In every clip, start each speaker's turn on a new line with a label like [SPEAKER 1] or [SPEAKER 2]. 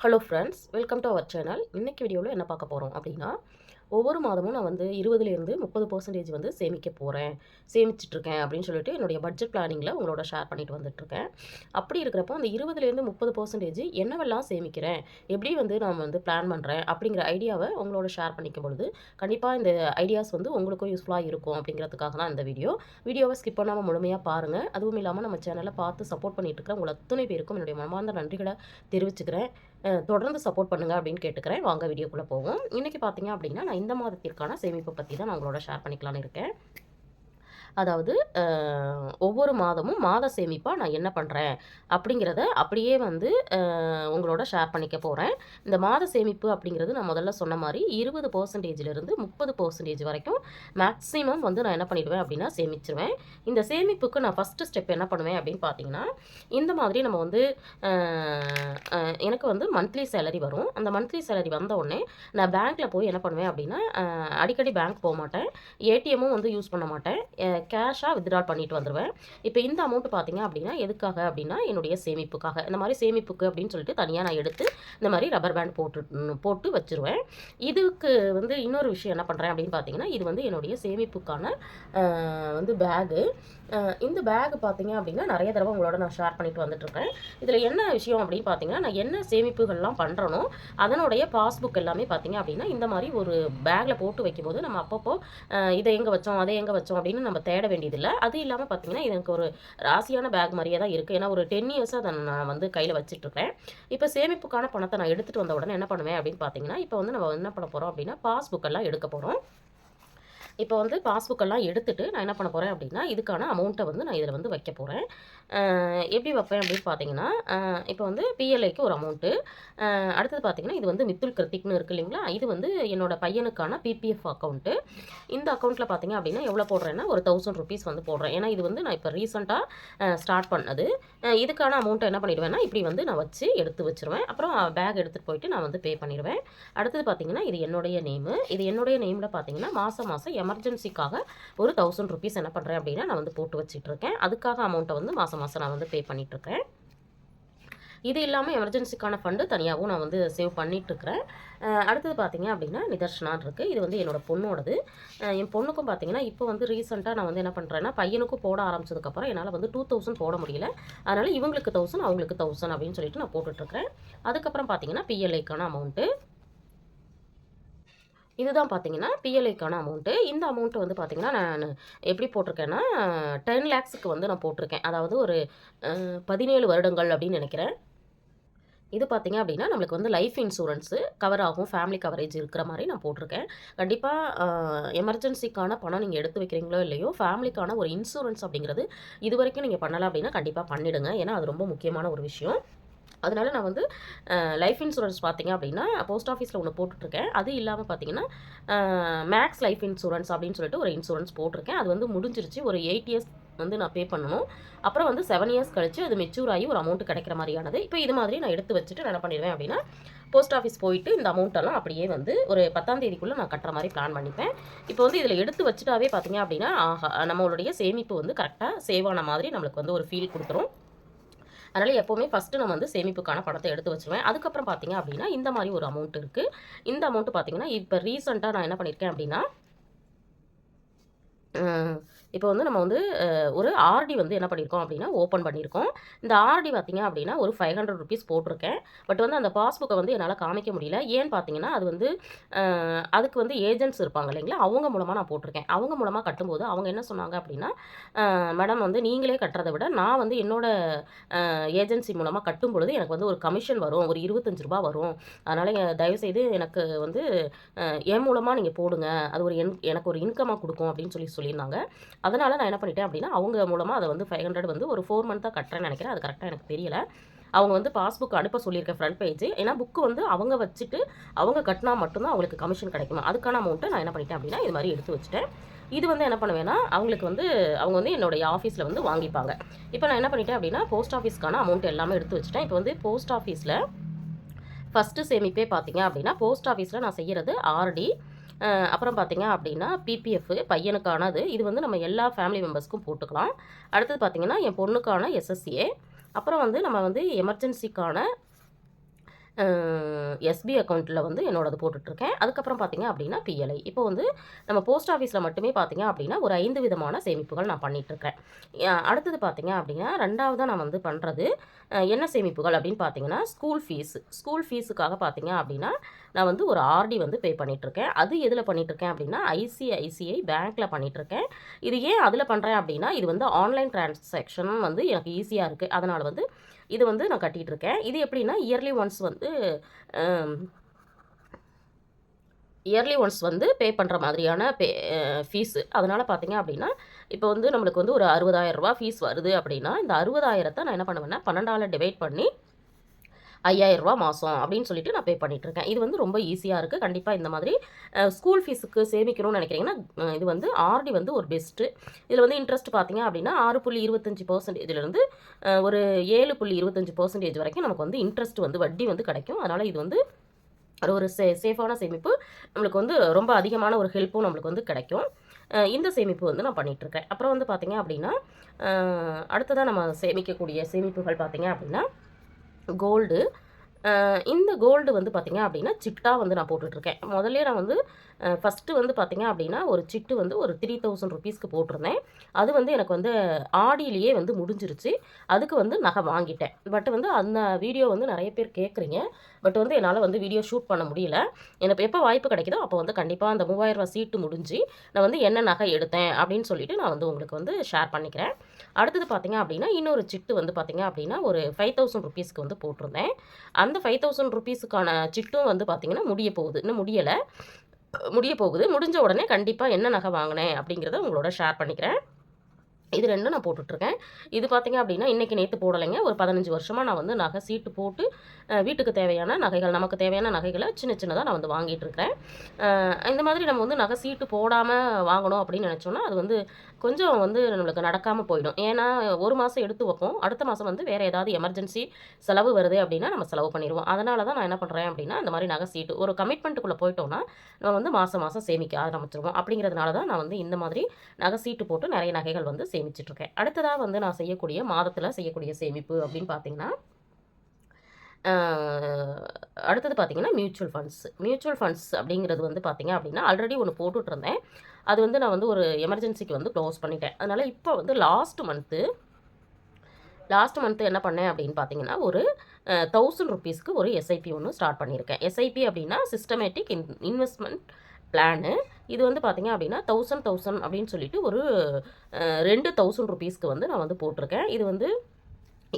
[SPEAKER 1] Hello friends welcome to our channel இன்றைக்கி வீடியோவில் என்ன பார்க்க போகிறோம் அப்படின்னா ஒவ்வொரு மாதமும் நான் வந்து இருபதுலேருந்து முப்பது பர்சன்டேஜ் வந்து சேமிக்க போகிறேன் சேமிச்சிட்ருக்கேன் அப்படின்னு சொல்லிட்டு என்னுடைய பட்ஜெட் பிளானிங்கில் உங்களோட ஷேர் பண்ணிட்டு வந்துட்டுருக்கேன் அப்படி இருக்கிறப்போ அந்த இருபதுலேருந்து முப்பது பர்சன்டேஜ் என்னவெல்லாம் சேமிக்கிறேன்? எப்படி வந்து நான் வந்து பிளான் பண்ணுறேன் அப்படிங்கிற ஐடியாவை உங்களோட ஷேர் பண்ணிக்கும் பொழுது கண்டிப்பாக இந்த ஐடியாஸ் வந்து உங்களுக்கும் யூஸ்ஃபுல்லாக இருக்கும் அப்படிங்கிறதுக்காக தான் இந்த வீடியோ வீடியோவை ஸ்கிப் பண்ணாமல் முழுமையாக பாருங்கள் அதுவும் இல்லாமல் நம்ம சேனலை பார்த்து சப்போர்ட் பண்ணிட்டு இருக்கிற உங்களை அத்தனை பேருக்கும் என்னுடைய மனமார்ந்த நன்றிகளை தெரிவிச்சுக்கிறேன். தொடர்ந்து சப்போர்ட் பண்ணுங்க அப்படின்னு கேட்டுக்கிறேன். வாங்க வீடியோக்குள்ளே போவோம். இன்றைக்கி பார்த்தீங்க அப்படின்னா நான் இந்த மாதத்திற்கான சேமிப்பு பற்றி தான் நான் உங்களோட ஷேர் பண்ணிக்கலான்னு இருக்கேன். அதாவது ஒவ்வொரு மாதமும் மாத சேமிப்பாக நான் என்ன பண்ணுறேன் அப்படிங்கிறத அப்படியே வந்து உங்களோட ஷேர் பண்ணிக்க போகிறேன் இந்த மாத சேமிப்பு அப்படிங்கிறது நான் முதல்ல சொன்ன மாதிரி இருபது பர்சன்டேஜிலிருந்து முப்பது பர்சன்டேஜ் வரைக்கும் மேக்ஸிமம் வந்து நான் என்ன பண்ணிடுவேன் அப்படின்னா சேமிச்சிருவேன். இந்த சேமிப்புக்கு நான் ஃபஸ்ட்டு ஸ்டெப் என்ன பண்ணுவேன் அப்படின்னு பார்த்தீங்கன்னா இந்த மாதிரி நம்ம வந்து எனக்கு வந்து மந்த்லி சேலரி வரும். அந்த மந்த்லி சேலரி வந்த உடனே நான் பேங்க்கில் போய் என்ன பண்ணுவேன் அப்படின்னா அடிக்கடி பேங்க் போக மாட்டேன். ஏடிஎம்மும் வந்து யூஸ் பண்ண மாட்டேன். கேஷாக வித்ட்ரா பண்ணிட்டு வந்துடுவேன் இப்போ இந்த அமௌண்ட் பார்த்தீங்க அப்படின்னா எதுக்காக அப்படின்னா என்னுடைய சேமிப்புக்காக. இந்த மாதிரி சேமிப்புக்கு அப்படின்னு சொல்லிட்டு தனியாக நான் எடுத்து இந்த மாதிரி ரப்பர் பேண்ட் போட்டு போட்டு வச்சுருவேன். இதுக்கு வந்து இன்னொரு விஷயம் என்ன பண்ணுறேன் அப்படின்னு பார்த்தீங்கன்னா இது வந்து என்னுடைய சேமிப்புக்கான வந்து பேகு இந்த பேக் பார்த்தீங்க அப்படின்னா நிறைய தடவை உங்களோட நான் ஷேர் பண்ணிட்டு வந்துட்டுருக்கேன். இதில் என்ன விஷயம் அப்படின்னு பார்த்தீங்கன்னா நான் என்ன சேமிப்புகள்லாம் பண்ணுறனோ அதனுடைய பாஸ்புக் எல்லாமே பார்த்தீங்க அப்படின்னா இந்த மாதிரி ஒரு பேக்கில் போட்டு வைக்கும்போது நம்ம அப்பப்போ இதை எங்கே வச்சோம் அதை எங்கே வச்சோம் அப்படின்னு நம்ம தேட வேண்டியதில்லை. அது இல்லாமல் பார்த்தீங்கன்னா எனக்கு ஒரு ராசியான பேக் மாதிரியே தான் இருக்குது ஏன்னா ஒரு டென் இயர்ஸாக அதை நான் வந்து கையில் வச்சிட்ருக்கேன் இப்போ சேமிப்புக்கான பணத்தை நான் எடுத்துகிட்டு வந்த உடனே என்ன பண்ணுவேன் அப்படின்னு பார்த்தீங்கன்னா இப்போ வந்து நம்ம என்ன பண்ண போகிறோம் அப்படின்னா பாஸ்புக்கெல்லாம் எடுக்க போகிறோம் இப்போ வந்து பாஸ்புக்கெல்லாம் எடுத்துகிட்டு எடுத்துட்டு நான் என்ன பண்ண போகிறேன் அப்படின்னா இதுக்கான அமௌண்ட்டை வந்து நான் இதில் வந்து வைக்க போகிறேன் எப்படி வைப்பேன் அப்படின்னு பார்த்தீங்கன்னா இப்போ வந்து பிஎல்ஐக்கு ஒரு அமௌண்ட்டு அடுத்தது பார்த்தீங்கன்னா இது வந்து மித்துல் கிருத்திக்னு இருக்கு இல்லைங்களா? இது வந்து என்னோட பையனுக்கான பிபிஎஃப் அக்கௌண்ட்டு இந்த அக்கௌண்ட்டில் பார்த்தீங்க அப்படின்னா எவ்வளோ போடுறேன்னா ஒரு தௌசண்ட் ருபீஸ் வந்து போடுறேன். ஏன்னா இது வந்து நான் இப்போ ரீசெண்டாக ஸ்டார்ட் பண்ணது. இதுக்கான அமௌண்ட்டை என்ன பண்ணிடுவேன்னா இப்படி வந்து நான் வச்சு எடுத்து வச்சுருவேன். அப்புறம் பேக் எடுத்துகிட்டு போயிட்டு நான் வந்து பே பண்ணிடுவேன். அடுத்தது பார்த்தீங்கன்னா இது என்னுடைய நேமு இது என்னுடைய நேமில் பார்த்தீங்கன்னா மாதம் மாதம் எமர்ஜென்சிக்காக ஒரு தௌசண்ட் ருபீஸ் என்ன பண்ணுறேன் அப்படின்னா நான் வந்து போட்டு வச்சிட்டு இருக்கேன் அதுக்காக அமௌண்ட்டை வந்து மாதம் மாதம் நான் வந்து பே பண்ணிகிட்ருக்கேன் இது இல்லாமல் எமர்ஜென்சிக்கான ஃபண்டு தனியாகவும் நான் வந்து சேவ் பண்ணிகிட்ருக்கிறேன் அடுத்தது பார்த்தீங்க அப்படின்னா நிதர்ஷனான் இருக்குது இது வந்து என்னோட பொண்ணோடது. என் பொண்ணுக்கும் பார்த்தீங்கன்னா இப்போ வந்து ரீசெண்டாக நான் வந்து என்ன பண்ணுறேன்னா பையனுக்கும் போட ஆரம்பிச்சதுக்கப்புறம் என்னால் வந்து டூ தௌசண்ட் போட முடியல. அதனால் இவங்களுக்கு தௌசண்ட் அவங்களுக்கு தௌசண்ட் அப்படின்னு சொல்லிட்டு நான் போட்டுட்ருக்கிறேன் அதுக்கப்புறம் பார்த்தீங்கன்னா பிஎல்ஐக்கான அமௌண்ட்டு இதுதான் பார்த்தீங்கன்னா பிஎல்ஐக்கான அமௌண்ட்டு இந்த அமௌண்ட்டு வந்து பார்த்தீங்கன்னா நான் எப்படி போட்டிருக்கேன்னா டென் லேக்ஸுக்கு வந்து நான் போட்டிருக்கேன். அதாவது ஒரு பதினேழு வருடங்கள் அப்படின்னு நினைக்கிறேன். இது பார்த்தீங்க அப்படின்னா நம்மளுக்கு வந்து லைஃப் இன்சூரன்ஸு கவர் ஆகும் ஃபேமிலி கவரேஜ் இருக்கிற மாதிரி நான் போட்டிருக்கேன். கண்டிப்பாக எமர்ஜென்சிக்கான பணம் நீங்கள் எடுத்து வைக்கிறீங்களோ இல்லையோ ஃபேமிலிக்கான ஒரு இன்சூரன்ஸ் அப்படிங்கிறது இது வரைக்கும் நீங்கள் பண்ணலாம் அப்படின்னா கண்டிப்பாக பண்ணிவிடுங்க ஏன்னா அது ரொம்ப முக்கியமான ஒரு விஷயம். அதனால நான் வந்து லைஃப் இன்சூரன்ஸ் பார்த்தீங்க அப்படின்னா போஸ்ட் ஆஃபீஸில் ஒன்று போட்டுட்ருக்கேன். அது இல்லாமல் பார்த்தீங்கன்னா மேக்ஸ் லைஃப் இன்சூரன்ஸ் அப்படின்னு சொல்லிட்டு ஒரு இன்சூரன்ஸ் போட்டிருக்கேன். அது வந்து முடிஞ்சிருச்சு. ஒரு எயிட் இயர்ஸ் வந்து நான் பே பண்ணணும். அப்புறம் வந்து செவன் இயர்ஸ் கழிச்சு அது மெச்சூர் ஆகி ஒரு அமௌண்ட் கிடைக்கிற மாதிரியானது. இப்போ இது மாதிரி நான் எடுத்து வச்சுட்டு நான் என்ன பண்ணிடுவேன் அப்படின்னா போஸ்ட் ஆஃபீஸ் போயிட்டு இந்த அமௌண்ட்டெல்லாம் அப்படியே வந்து ஒரு பத்தாம் தேதிக்குள்ளே நான் கட்டுற மாதிரி பிளான் பண்ணிப்பேன். இப்போ வந்து இதில் எடுத்து வச்சுட்டாவே பார்த்தீங்க அப்படின்னா ஆஹா நம்மளுடைய சேமிப்பு வந்து கரெக்டாக சேவ் ஆன மாதிரி நம்மளுக்கு வந்து ஒரு ஃபீல் கொடுத்துரும். அதனால் எப்போவுமே ஃபஸ்ட்டு நம்ம வந்து சேமிப்புக்கான பணத்தை எடுத்து வச்சுருவேன். அதுக்கப்புறம் பார்த்தீங்க அப்படின்னா இந்த மாதிரி ஒரு அமௌண்ட் இருக்குது இந்த அமௌண்ட் பார்த்தீங்கன்னா இப்போ ரீசெண்டாக நான் என்ன பண்ணியிருக்கேன் அப்படின்னா இப்போ வந்து நம்ம வந்து ஒரு ஆர்டி வந்து என்ன பண்ணியிருக்கோம் அப்படின்னா ஓப்பன் பண்ணியிருக்கோம் இந்த ஆர்டி பார்த்தீங்க அப்படின்னா ஒரு ஃபைவ் ஹண்ட்ரட் ருபீஸ் போட்டிருக்கேன். பட் வந்து அந்த பாஸ்புக்கை வந்து என்னால் காமிக்க முடியல. ஏன்னு பார்த்தீங்கன்னா அது வந்து அதுக்கு வந்து ஏஜென்ட்ஸ் இருப்பாங்க இல்லைங்களா? அவங்க மூலமாக நான் போட்டிருக்கேன். அவங்க மூலமாக கட்டும்போது அவங்க என்ன சொன்னாங்க அப்படின்னா மேடம் வந்து நீங்களே கட்டுறதை விட நான் வந்து என்னோடய ஏஜென்சி மூலமாக கட்டும் பொழுது எனக்கு வந்து ஒரு கமிஷன் வரும். ஒரு இருபத்தஞ்சு ரூபா வரும். அதனால் தயவுசெய்து எனக்கு வந்து என் மூலமாக நீங்கள் போடுங்க. அது ஒரு என் எனக்கு ஒரு இன்கமாக கொடுக்கும். அப்படின்னு சொல்லி சொல்லியிருந்தாங்க. அதனால் நான் என்ன பண்ணிட்டேன் அப்படின்னா அவங்க மூலமாக அதை வந்து ஃபைவ் ஹண்ட்ரட் வந்து ஒரு ஃபோர் மந்த்தாக கட்டுறேன்னு நினைக்கிறேன். அது கரெக்டாக எனக்கு தெரியல. அவங்க வந்து பாஸ்புக் அனுப்ப சொல்லியிருக்கேன் ஃப்ரண்ட் பேஜ் ஏன்னா புக்கு வந்து அவங்க வச்சுட்டு அவங்க கட்டினா மட்டும்தான் அவங்களுக்கு கமிஷன் கிடைக்குமா? அதுக்கான அமௌண்ட்டை நான் என்ன பண்ணிட்டேன் அப்படின்னா இது மாதிரி எடுத்து வச்சுட்டேன். இது வந்து என்ன பண்ணுவேன்னா அவங்களுக்கு வந்து அவங்க வந்து என்னுடைய ஆஃபீஸில் வந்து வாங்கிப்பாங்க. இப்போ நான் என்ன பண்ணிட்டேன் அப்படின்னா போஸ்ட் ஆஃபீஸ்க்கான அமௌண்ட் எல்லாமே எடுத்து வச்சுட்டேன். இப்போ வந்து போஸ்ட் ஆஃபீஸில் ஃபஸ்ட்டு சேமிப்பே பார்த்தீங்க அப்படின்னா போஸ்ட் ஆஃபீஸில் நான் செய்கிறது ஆர்டி அப்புறம் பார்த்தீங்க அப்படின்னா பிபிஎஃப் பையனுக்கானது. இது வந்து நம்ம எல்லா ஃபேமிலி மெம்பர்ஸ்க்கும் போட்டுக்கலாம். அடுத்தது பார்த்தீங்கன்னா என் பொண்ணுக்கான எஸ்எஸ்சிஏ அப்புறம் வந்து நம்ம வந்து எமர்ஜென்சிக்கான எஸ்பி அக்கௌண்ட்டில் வந்து என்னோடது போட்டுட்ருக்கேன். அதுக்கப்புறம் பார்த்தீங்க அப்படின்னா பிஎல்ஐ இப்போ வந்து நம்ம போஸ்ட் ஆஃபீஸில் மட்டுமே பார்த்தீங்க அப்படின்னா ஒரு ஐந்து விதமான சேமிப்புகள் நான் பண்ணிகிட்ருக்கேன் அடுத்தது பார்த்தீங்க அப்படின்னா ரெண்டாவதாக நான் வந்து பண்ணுறது என்ன சேமிப்புகள் அப்படின்னு பார்த்தீங்கன்னா ஸ்கூல் ஃபீஸ் ஸ்கூல் ஃபீஸுக்காக பார்த்தீங்க அப்படின்னா நான் வந்து ஒரு ஆர்டி வந்து பே பண்ணிகிட்ருக்கேன் அது எதில் பண்ணிகிட்ருக்கேன் அப்படின்னா ஐசிஐசிஐ பேங்க்கில் பண்ணிகிட்ருக்கேன் இது ஏன் அதில் பண்ணுறேன் அப்படின்னா இது வந்து ஆன்லைன் டிரான்சாக்ஷன் வந்து எனக்கு ஈஸியாக இருக்குது அதனால் வந்து இது வந்து நான் கட்டிகிட்டு இருக்கேன் இது எப்படின்னா இயர்லி ஒன்ஸ் வந்து இயர்லி ஒன்ஸ் வந்து பே பண்ணுற மாதிரியான பே ஃபீஸு. அதனால் பார்த்தீங்க அப்படின்னா இப்போ வந்து நம்மளுக்கு வந்து ஒரு அறுபதாயிரம் ரூபா ஃபீஸ் வருது அப்படின்னா இந்த அறுபதாயிரத்தை நான் என்ன பண்ணுவேன்னா பன்னெண்டாவில் டிவைட் பண்ணி ஐயாயிரரூபா மாதம் அப்படின்னு சொல்லிட்டு நான் பே பண்ணிகிட்ருக்கேன் இது வந்து ரொம்ப ஈஸியாக இருக்குது கண்டிப்பாக இந்த மாதிரி ஸ்கூல் ஃபீஸுக்கு சேமிக்கணும்னு நினைக்கிறீங்கன்னா இது வந்து ஆர்டி வந்து ஒரு பெஸ்ட்டு இதில் வந்து இன்ட்ரெஸ்ட் பார்த்தீங்க அப்படின்னா ஆறு புள்ளி இருபத்தஞ்சி பர்சன்டேஜ்லேருந்து ஒரு ஏழு புள்ளி இருபத்தஞ்சி பர்சன்டேஜ் வரைக்கும் நமக்கு வந்து இன்ட்ரெஸ்ட் வந்து வட்டி வந்து கிடைக்கும். அதனால் இது வந்து அது ஒரு சே சேஃபான சேமிப்பு. நம்மளுக்கு வந்து ரொம்ப அதிகமான ஒரு ஹெல்ப்பும் நம்மளுக்கு வந்து கிடைக்கும். இந்த சேமிப்பு வந்து நான் பண்ணிகிட்ருக்கேன் அப்புறம் வந்து பார்த்தீங்க அப்படின்னா அடுத்ததாக நம்ம சேமிக்கக்கூடிய சேமிப்புகள் பார்த்தீங்க அப்படின்னா கோல்டு இந்த கோல்டு வந்து பார்த்திங்க அப்படின்னா சிட்டா வந்து நான் போட்டுட்ருக்கேன். முதல்ல நான் வந்து ஃபஸ்ட்டு வந்து பார்த்திங்க அப்படின்னா ஒரு சிட்டு வந்து ஒரு த்ரீ தௌசண்ட் ருபீஸ்க்கு போட்டிருந்தேன். அது வந்து எனக்கு வந்து ஆடியிலேயே வந்து முடிஞ்சிருச்சு. அதுக்கு வந்து நகை வாங்கிட்டேன். பட் வந்து அந்த வீடியோ வந்து நிறைய பேர் கேட்குறீங்க பட் வந்து என்னால் வந்து வீடியோ ஷூட் பண்ண முடியல. எனக்கு எப்போ வாய்ப்பு கிடைக்குதோ அப்போ வந்து கண்டிப்பாக அந்த மூவாயிரரூவா சீட்டு முடிஞ்சு நான் வந்து என்ன நகை எடுத்தேன் அப்படின்னு சொல்லிட்டு நான் வந்து உங்களுக்கு வந்து ஷேர் பண்ணிக்கிறேன். அடுத்தது பார்த்தீங்க அப்படின்னா இன்னொரு சிட்டு வந்து பார்த்தீங்க அப்படின்னா ஒரு ஃபைவ் தௌசண்ட் ருபீஸ்க்கு வந்து போட்டிருந்தேன். அந்த ஃபைவ் தௌசண்ட் ருபீஸுக்கான சிட்டும் வந்து பார்த்தீங்கன்னா முடிய போகுது. இன்னும் முடியலை. முடிய போகுது. முடிஞ்ச உடனே கண்டிப்பாக என்ன நகை வாங்கினேன் அப்படிங்கிறத உங்களோட ஷேர் பண்ணிக்கிறேன். இது ரெண்டும் நான் போட்டுட்ருக்கேன். இது பார்த்தீங்க அப்படின்னா இன்றைக்கி நேற்று போடலைங்க. ஒரு பதினஞ்சு வருஷமாக நான் வந்து நகை சீட்டு போட்டு வீட்டுக்கு தேவையான நகைகள் நமக்கு தேவையான நகைகளை சின்ன சின்னதாக நான் வந்து வாங்கிட்டுருக்கிறேன் இந்த மாதிரி நம்ம வந்து நகை சீட்டு போடாமல் வாங்கணும் அப்படின்னு நினச்சோன்னா அது வந்து கொஞ்சம் வந்து நம்மளுக்கு நடக்காமல் போயிடும். ஏன்னா ஒரு மாதம் எடுத்து வைப்போம். அடுத்த மாதம் வந்து வேறு ஏதாவது எமர்ஜென்சி செலவு வருது அப்படின்னா நம்ம செலவு பண்ணிடுவோம். அதனால தான் நான் என்ன பண்ணுறேன் அப்படின்னா இந்த மாதிரி நகை சீட்டு ஒரு கமிட்மெண்ட்டுக்குள்ளே போயிட்டோம்னா நம்ம வந்து மாதம் மாதம் சேமிக்க ஆரம்பிச்சிருவோம். அப்படிங்கிறதுனால தான் நான் வந்து இந்த மாதிரி நகை சீட்டு போட்டு நிறைய நகைகள் வந்து சேமிச்சிட்ருக்கேன். அடுத்ததாக வந்து நான் செய்யக்கூடிய மாதத்தில் செய்யக்கூடிய சேமிப்பு அப்படின்னு பார்த்தீங்கன்னா அடுத்தது பார்த்தீங்கன்னா மியூச்சுவல் ஃபண்ட்ஸ் மியூச்சுவல் ஃபண்ட்ஸ் அப்படிங்கிறது வந்து பார்த்தீங்க அப்படின்னா ஆல்ரெடி ஒன்று போட்டுட்டு இருந்தேன் அது வந்து நான் வந்து ஒரு எமர்ஜென்சிக்கு வந்து க்ளோஸ் பண்ணிட்டேன். அதனால் இப்போ வந்து லாஸ்ட் மந்த்து லாஸ்ட் மந்த்து என்ன பண்ணேன் அப்படின்னு பார்த்தீங்கன்னா ஒரு தௌசண்ட் ருபீஸ்க்கு ஒரு எஸ்ஐபி ஒன்று ஸ்டார்ட் பண்ணியிருக்கேன். எஸ்ஐபி அப்படின்னா சிஸ்டமேட்டிக் இன் இன்வெஸ்ட்மெண்ட் பிளானு இது வந்து பார்த்திங்க அப்படின்னா தௌசண்ட் தௌசண்ட் அப்படின்னு சொல்லிட்டு ஒரு ரெண்டு தௌசண்ட் ருபீஸ்க்கு வந்து நான் வந்து போட்டிருக்கேன். இது வந்து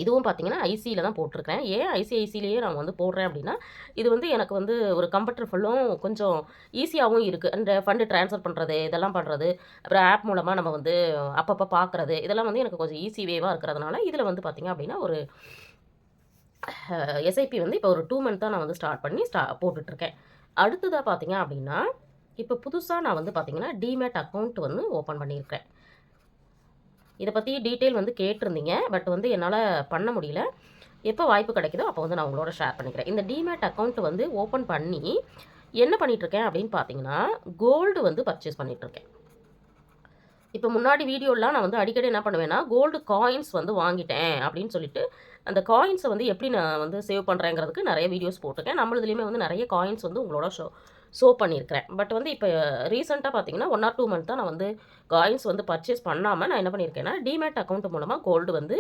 [SPEAKER 1] இதுவும் பார்த்தீங்கன்னா ஐசியில் தான் போட்டிருக்கேன். ஏன் ஐசிஐசிலேயே நான் வந்து போடுறேன் அப்படின்னா இது வந்து எனக்கு வந்து ஒரு கம்ஃபர்டபுளும் ஃபுல்லும் கொஞ்சம் ஈஸியாகவும் இருக்குது அந்த ஃபண்டு ட்ரான்ஸ்ஃபர் பண்ணுறது இதெல்லாம் பண்ணுறது அப்புறம் ஆப் மூலமாக நம்ம வந்து அப்பப்போ பார்க்குறது இதெல்லாம் வந்து எனக்கு கொஞ்சம் ஈஸி வேவாக இருக்கிறதுனால இதில் வந்து பார்த்திங்க அப்படின்னா ஒரு எஸ்ஐபி வந்து இப்போ ஒரு டூ மந்த் தான் நான் வந்து ஸ்டார்ட் பண்ணி ஸ்டா போட்டுட்ருக்கேன். அடுத்ததாக பார்த்தீங்க அப்படின்னா இப்போ புதுசாக நான் வந்து பார்த்தீங்கன்னா டிமேட் அக்கௌண்ட் வந்து ஓப்பன் பண்ணியிருக்கேன். இதை பற்றி டீட்டெயில் வந்து கேட்டிருந்தீங்க பட் வந்து என்னால் பண்ண முடியல. எப்போ வாய்ப்பு கிடைக்குதோ அப்போ வந்து நான் உங்களோட ஷேர் பண்ணிக்கிறேன். இந்த டிமேட் அக்கௌண்ட் வந்து ஓப்பன் பண்ணி என்ன பண்ணிகிட்ருக்கேன் அப்படின்னு பார்த்தீங்கன்னா கோல்டு வந்து பர்ச்சேஸ் பண்ணிகிட்ருக்கேன் இப்போ முன்னாடி வீடியோலாம் நான் வந்து அடிக்கடி என்ன பண்ணுவேன்னா கோல்டு காயின்ஸ் வந்து வாங்கிட்டேன் அப்படின்னு சொல்லிட்டு அந்த காயின்ஸை வந்து எப்படி நான் வந்து சேவ் பண்ணுறேங்கிறதுக்கு நிறைய வீடியோஸ் போட்டிருக்கேன். நம்மளதுலேயுமே வந்து நிறைய காயின்ஸ் வந்து உங்களோட ஷோ ஷோ பண்ணியிருக்கிறேன். பட் வந்து இப்போ ரீசெண்டாக பார்த்தீங்கன்னா ஒன் ஆர் டூ மந்த் தான் நான் வந்து காயின்ஸ் வந்து பர்ச்சேஸ் பண்ணாமல் நான் என்ன பண்ணியிருக்கேன்னா டிமேட் அக்கௌண்ட் மூலமாக கோல்டு வந்து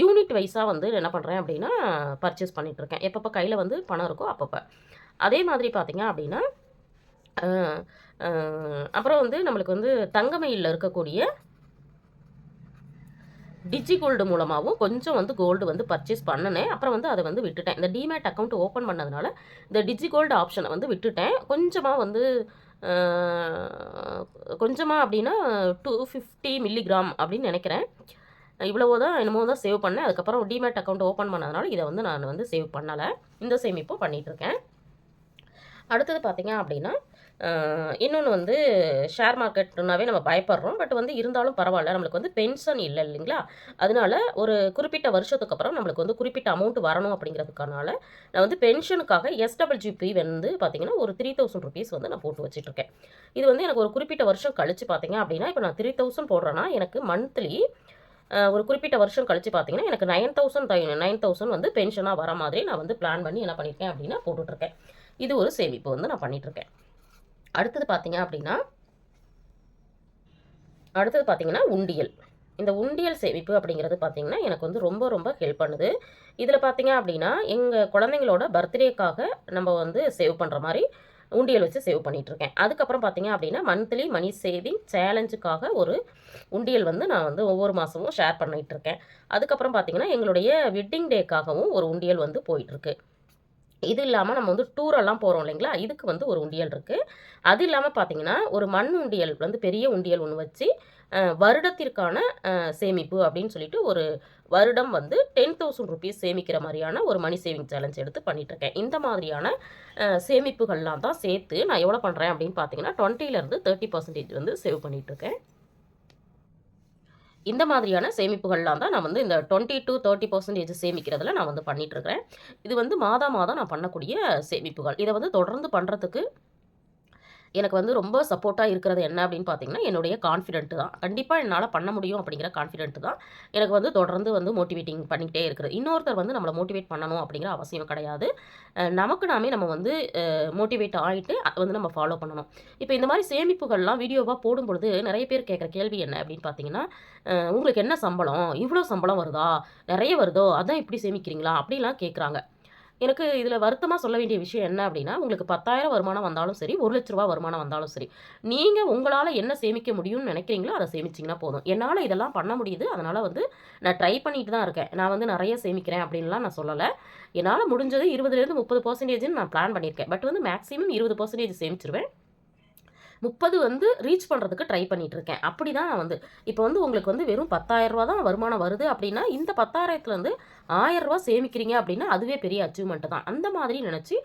[SPEAKER 1] யூனிட் வைஸாக வந்து என்ன பண்ணுறேன் அப்படின்னா பர்ச்சேஸ் பண்ணிகிட்ருக்கேன் எப்பப்போ கையில் வந்து பணம் இருக்கோ அப்பப்போ. அதே மாதிரி பார்த்தீங்க அப்படின்னா அப்புறம் வந்து நம்மளுக்கு வந்து தங்கமயிலில் இருக்கக்கூடிய டிஜி கோல்டு மூலமாகவும் கொஞ்சம் வந்து கோல்டு வந்து பர்ச்சேஸ் பண்ணினேன். அப்புறம் வந்து அதை வந்து விட்டுட்டேன். இந்த டிமேட் அக்கௌண்ட் ஓப்பன் பண்ணதுனால இந்த டிஜி கோல்டு ஆப்ஷனை வந்து விட்டுட்டேன். கொஞ்சமாக வந்து கொஞ்சமாக அப்படின்னா டூ ஃபிஃப்டி மில்லிகிராம் அப்படின்னு நினைக்கிறேன். இவ்வளவோ தான் என்னமோ தான் சேவ் பண்ணேன். அதுக்கப்புறம் டிமேட் அக்கௌண்ட் ஓப்பன் பண்ணதுனால இதை வந்து நான் வந்து சேவ் பண்ணலை. இந்த சேமிப்பும் பண்ணிகிட்ருக்கேன் அடுத்தது பார்த்தீங்க அப்படின்னா இன்னொன்று வந்து ஷேர் மார்க்கெட்னாவே நம்ம பயப்படுறோம். பட் வந்து இருந்தாலும் பரவாயில்ல. நம்மளுக்கு வந்து பென்ஷன் இல்லை இல்லைங்களா? அதனால ஒரு குறிப்பிட்ட வருஷத்துக்கு அப்புறம் நம்மளுக்கு வந்து குறிப்பிட்ட அமௌண்ட் வரணும் அப்படிங்கிறதுக்கானால நான் வந்து பென்ஷனுக்காக எஸ்டபிள்ஜிபி வந்து பார்த்தீங்கன்னா ஒரு த்ரீ தௌசண்ட் ருபீஸ் வந்து நான் போட்டு வச்சுட்ருக்கேன். இது வந்து எனக்கு ஒரு குறிப்பிட்ட வருஷம் கழித்து பார்த்தீங்க அப்படின்னா இப்போ நான் த்ரீ தௌசண்ட் போடுறேன்னா எனக்கு மந்த்லி ஒரு குறிப்பிட்ட வருஷம் கழிச்சு பார்த்தீங்கன்னா எனக்கு நைன் தௌசண்ட் நைன் தௌசண்ட் வந்து பென்ஷனாக வர மாதிரி நான் வந்து பிளான் பண்ணி என்ன பண்ணியிருக்கேன் அப்படின்னா போட்டுட்ருக்கேன். இது ஒரு சேமிப்பு வந்து நான் பண்ணிகிட்ருக்கேன் அடுத்தது பார்த்தீங்க அப்படின்னா அடுத்தது பார்த்தீங்கன்னா உண்டியல். இந்த உண்டியல் சேமிப்பு அப்படிங்கிறது பார்த்தீங்கன்னா எனக்கு வந்து ரொம்ப ரொம்ப ஹெல்ப் பண்ணுது. இதில் பார்த்தீங்க அப்படின்னா எங்கள் குழந்தைங்களோட பர்த்டேக்காக நம்ம வந்து சேவ் பண்ணுற மாதிரி உண்டியல் வச்சு சேவ் பண்ணிகிட்ருக்கேன் இருக்கேன். அதுக்கப்புறம் பார்த்தீங்க அப்படின்னா மந்த்லி மணி சேவிங் சேலஞ்சுக்காக ஒரு உண்டியல் வந்து நான் வந்து ஒவ்வொரு மாதமும் ஷேர் பண்ணிகிட்ருக்கேன் இருக்கேன். அதுக்கப்புறம் பார்த்தீங்கன்னா எங்களுடைய வெட்டிங் டேக்காகவும் ஒரு உண்டியல் வந்து போயிட்டுருக்கு இது இல்லாமல் நம்ம வந்து டூரெல்லாம் போகிறோம் இல்லைங்களா? இதுக்கு வந்து ஒரு உண்டியல் இருக்குது அது இல்லாமல் பார்த்தீங்கன்னா ஒரு மண் உண்டியல் வந்து பெரிய உண்டியல் ஒன்று வச்சு வருடத்திற்கான சேமிப்பு அப்படின்னு சொல்லிட்டு ஒரு வருடம் வந்து டென் தௌசண்ட் ருபீஸ் சேமிக்கிற மாதிரியான ஒரு மணி சேவிங் சேலஞ்ச் எடுத்து பண்ணிகிட்ருக்கேன் இந்த மாதிரியான சேமிப்புகள்லாம் தான் சேர்த்து நான் எவ்வளோ பண்ணுறேன் அப்படின்னு பார்த்தீங்கன்னா டுவெண்ட்டிலேருந்து தேர்ட்டி பர்சன்டேஜ் வந்து சேவ் பண்ணிகிட்ருக்கேன் இந்த மாதிரியான சேமிப்புகள்லாம் தான் நான் வந்து இந்த டுவெண்ட்டி டு தேர்ட்டி பர்சன்டேஜ் சேமிக்கிறதுல நான் வந்து பண்ணிட்டுருக்குறேன் இது வந்து மாதா மாதம் நான் பண்ணக்கூடிய சேமிப்புகள். இதை வந்து தொடர்ந்து பண்ணுறதுக்கு எனக்கு வந்து ரொம்ப சப்போர்ட்டாக இருக்கிறது என்ன அப்படின்னு பார்த்தீங்கன்னா என்னுடைய கான்ஃபிடென்ட் தான். கண்டிப்பாக என்னால் பண்ண முடியும் அப்படிங்கிற கான்ஃபிடென்ட் தான். எனக்கு வந்து தொடர்ந்து வந்து மோட்டிவேட்டிங் பண்ணிக்கிட்டே இருக்கிறது இன்னொருத்தர் வந்து நம்மளை மோட்டிவேட் பண்ணணும் அப்படிங்கிற அவசியம் கிடையாது. நமக்கு நாமே நம்ம வந்து மோட்டிவேட் ஆகிட்டு அதை வந்து நம்ம ஃபாலோ பண்ணணும். இப்போ இந்த மாதிரி சேமிப்புகள்லாம் வீடியோவாக போடும்பொழுது நிறைய பேர் கேட்குற கேள்வி என்ன அப்படின்னு பார்த்தீங்கன்னா உங்களுக்கு என்ன சம்பளம்? இவ்வளோ சம்பளம் வருதா? நிறைய வருதோ? அதான் இப்படி சேமிக்கிறீங்களா? அப்படிலாம் கேட்குறாங்க. எனக்கு இதில் வருத்தமாக சொல்ல வேண்டிய விஷயம் என்ன அப்படின்னா உங்களுக்கு பத்தாயிரம் வருமானம் வந்தாலும் சரி ஒரு லட்ச ரூபா வருமானம் வந்தாலும் சரி நீங்கள் உங்களால் என்ன சேமிக்க முடியும்னு நினைக்கிறீங்களோ அதை சேமிச்சிங்கன்னா போதும். என்னால் இதெல்லாம் பண்ண முடியுது. அதனால் வந்து நான் ட்ரை பண்ணிட்டு தான் இருக்கேன். நான் வந்து நிறைய சேமிக்கிறேன் அப்படின்லாம் நான் சொல்லலை. என்னால் முடிஞ்சது இருபதுலேருந்து முப்பது பர்சன்டேஜ்னு நான் பிளான் பண்ணியிருக்கேன். பட் வந்து மேக்ஸிமம் இருபது பர்சன்டேஜ் சேமிச்சிருவேன். முப்பது வந்து ரீச் பண்ணுறதுக்கு ட்ரை பண்ணிகிட்ருக்கேன் இருக்கேன் அப்படி தான் நான் வந்து இப்போ வந்து உங்களுக்கு வந்து வெறும் பத்தாயிரரூபா தான் வருமானம் வருது அப்படின்னா இந்த பத்தாயிரத்துலேருந்து ஆயிரரூவா சேமிக்கிறீங்க அப்படின்னா அதுவே பெரிய அச்சீவ்மெண்ட்டு தான். அந்த மாதிரி நினச்சி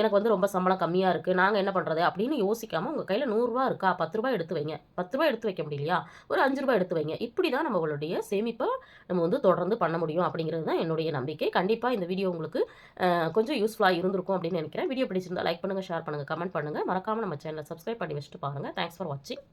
[SPEAKER 1] எனக்கு வந்து ரொம்ப சம்பளம் கம்மியாக இருக்குது நாங்கள் என்ன பண்ணுறது அப்படின்னு யோசிக்காமல் உங்கள் கையில் நூறுரூவா இருக்கா? பத்து ரூபாய் எடுத்து வைங்க. பத்து ரூபாய் எடுத்து வைக்க முடியலையா? ஒரு அஞ்சு ரூபாய் எடுத்து வைங்க. இப்படி தான் நம்மளுடைய சேமிப்பை நம்ம வந்து தொடர்ந்து பண்ண முடியும் அப்படிங்கிறது தான் என்னுடைய நம்பிக்கை. கண்டிப்பாக இந்த வீடியோ உங்களுக்கு கொஞ்சம் யூஸ்ஃபுல்லாக இருந்திருக்கும் அப்படின்னு நினைக்கிறேன். வீடியோ பிடிச்சிருந்தா லைக் பண்ணுங்கள் ஷேர் பண்ணுங்கள் கமெண்ட் பண்ணுங்கள் மறக்காமல் நம்ம சேனலை சப்ஸ்கிரைப் பண்ணி வச்சுட்டு பாருங்கள் தேங்க்ஸ் ஃபார் வாட்சிங்